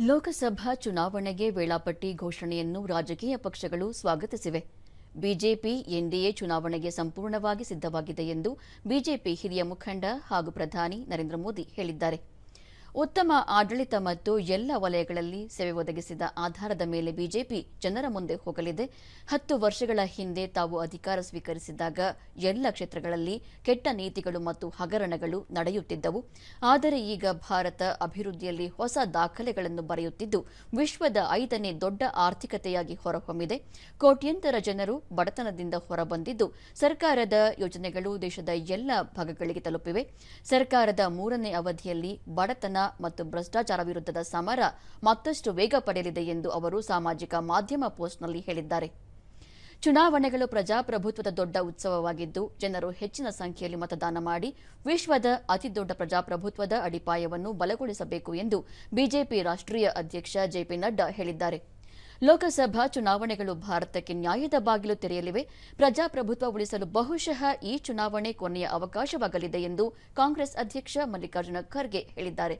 ಲೋಕಸಭಾ ಚುನಾವಣೆಗೆ ವೇಳಾಪಟ್ಟಿ ಘೋಷಣೆಯನ್ನು ರಾಜಕೀಯ ಪಕ್ಷಗಳು ಸ್ವಾಗತಿಸಿವೆ. ಬಿಜೆಪಿ ಎನ್ಡಿಎ ಚುನಾವಣೆಗೆ ಸಂಪೂರ್ಣವಾಗಿ ಸಿದ್ಧವಾಗಿದೆ ಎಂದು ಬಿಜೆಪಿ ಹಿರಿಯ ಮುಖಂಡ ಹಾಗೂ ಪ್ರಧಾನಿ ನರೇಂದ್ರ ಮೋದಿ ಹೇಳಿದ್ದಾರೆ. ಉತ್ತಮ ಆಡಳಿತ ಮತ್ತು ಎಲ್ಲ ವಲಯಗಳಲ್ಲಿ ಸೇವೆ ಒದಗಿಸಿದ ಆಧಾರದ ಮೇಲೆ ಬಿಜೆಪಿ ಜನರ ಮುಂದೆ ಹೋಗಲಿದೆ. ಹತ್ತು ವರ್ಷಗಳ ಹಿಂದೆ ತಾವು ಅಧಿಕಾರ ಸ್ವೀಕರಿಸಿದಾಗ ಎಲ್ಲ ಕ್ಷೇತ್ರಗಳಲ್ಲಿ ಕೆಟ್ಟ ನೀತಿಗಳು ಮತ್ತು ಹಗರಣಗಳು ನಡೆಯುತ್ತಿದ್ದವು. ಆದರೆ ಈಗ ಭಾರತ ಅಭಿವೃದ್ಧಿಯಲ್ಲಿ ಹೊಸ ದಾಖಲೆಗಳನ್ನು ಬರೆಯುತ್ತಿದ್ದು, ವಿಶ್ವದ ಐದನೇ ದೊಡ್ಡ ಆರ್ಥಿಕತೆಯಾಗಿ ಹೊರಹೊಮ್ಮಿದೆ. ಕೋಟ್ಯಂತರ ಜನರು ಬಡತನದಿಂದ ಹೊರಬಂದಿದ್ದು, ಸರ್ಕಾರದ ಯೋಜನೆಗಳು ದೇಶದ ಎಲ್ಲ ಭಾಗಗಳಿಗೆ ತಲುಪಿವೆ. ಸರ್ಕಾರದ ಮೂರನೇ ಅವಧಿಯಲ್ಲಿ ಬಡತನ ಮತ್ತು ಭ್ರಷ್ಟಾಚಾರ ವಿರುದ್ಧದ ಸಮರ ಮತ್ತಷ್ಟು ವೇಗ ಪಡೆಯಲಿದೆ ಎಂದು ಅವರು ಸಾಮಾಜಿಕ ಮಾಧ್ಯಮ ಪೋಸ್ಟ್ನಲ್ಲಿ ಹೇಳಿದ್ದಾರೆ. ಚುನಾವಣೆಗಳು ಪ್ರಜಾಪ್ರಭುತ್ವದ ದೊಡ್ಡ ಉತ್ಸವವಾಗಿದ್ದು, ಜನರು ಹೆಚ್ಚಿನ ಸಂಖ್ಯೆಯಲ್ಲಿ ಮತದಾನ ಮಾಡಿ ವಿಶ್ವದ ಅತಿದೊಡ್ಡ ಪ್ರಜಾಪ್ರಭುತ್ವದ ಅಡಿಪಾಯವನ್ನು ಬಲಗೊಳಿಸಬೇಕು ಎಂದು ಬಿಜೆಪಿ ರಾಷ್ಟ್ರೀಯ ಅಧ್ಯಕ್ಷ ಜೆಪಿ ನಡ್ಡಾ ಹೇಳಿದ್ದಾರೆ. ಲೋಕಸಭಾ ಚುನಾವಣೆಗಳು ಭಾರತಕ್ಕೆ ನ್ಯಾಯದ ಬಾಗಿಲು ತೆರೆಯಲಿವೆ. ಪ್ರಜಾಪ್ರಭುತ್ವ ಉಳಿಸಲು ಬಹುಶಃ ಈ ಚುನಾವಣೆ ಕೊನೆಯ ಅವಕಾಶವಾಗಲಿದೆ ಎಂದು ಕಾಂಗ್ರೆಸ್ ಅಧ್ಯಕ್ಷ ಮಲ್ಲಿಕಾರ್ಜುನ ಖರ್ಗೆ ಹೇಳಿದ್ದಾರೆ.